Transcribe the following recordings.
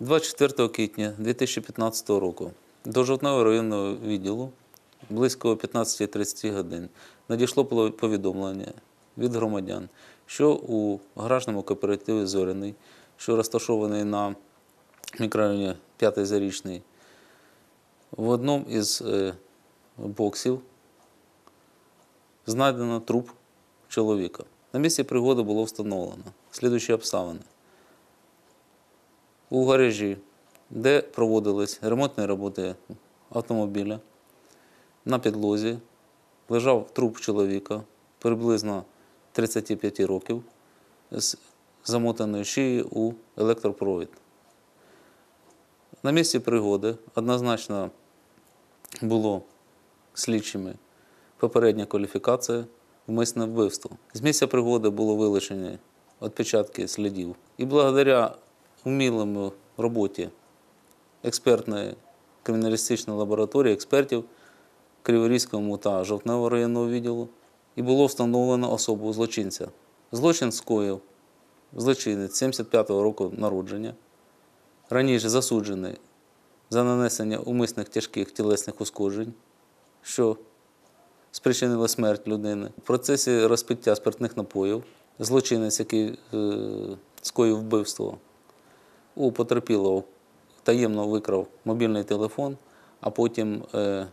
24 квітня 2015 року до Жовтневого районного відділу близько 15.30 годин надійшло повідомлення від громадян, що у гаражному кооперативі Зоряний, що розташований на мікрорайоні 5 Зарічний, в одному із е, боксів знайдено труп чоловіка. На місці пригоди було встановлено слідуючі обставини. У гаражі, де проводились ремонтні роботи автомобіля, на підлозі лежав труп чоловіка приблизно 35 років з замотаною шиєю у електропровід. На місці пригоди однозначно було слідчими попередня кваліфікація вмисне вбивство. З місця пригоди було вилучені відпечатки слідів. І благодаря вмілому роботі експертної криміналістичної лабораторії експертів Криворізькому та Жовтневого районного відділу і було встановлено особу злочинця. Злочин скоїв злочинець 75-го року народження, раніше засуджений за нанесення умисних тяжких тілесних ушкоджень, що спричинили смерть людини. В процесі розпиття спиртних напоїв злочинець, який е, скоїв вбивство, у потерпілого таємно викрав мобільний телефон, а потім, е,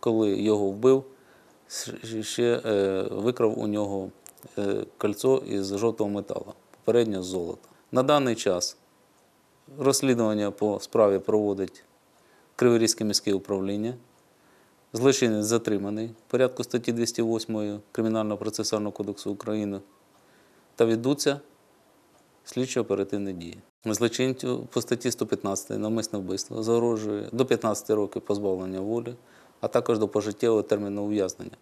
коли його вбив, ще е, викрав у нього е, кольцо із жовтого металу, попередньо з золота. На даний час розслідування по справі проводить Криворізьке міське управління. Злочинець затриманий в порядку статті 208 Кримінального процесуального кодексу України та ведуться слідчо-оперативні дії. Злочинцю по статті 115 навмисне вбивство загрожує до 15 років позбавлення волі, а також до пожиттєвого терміну ув'язнення.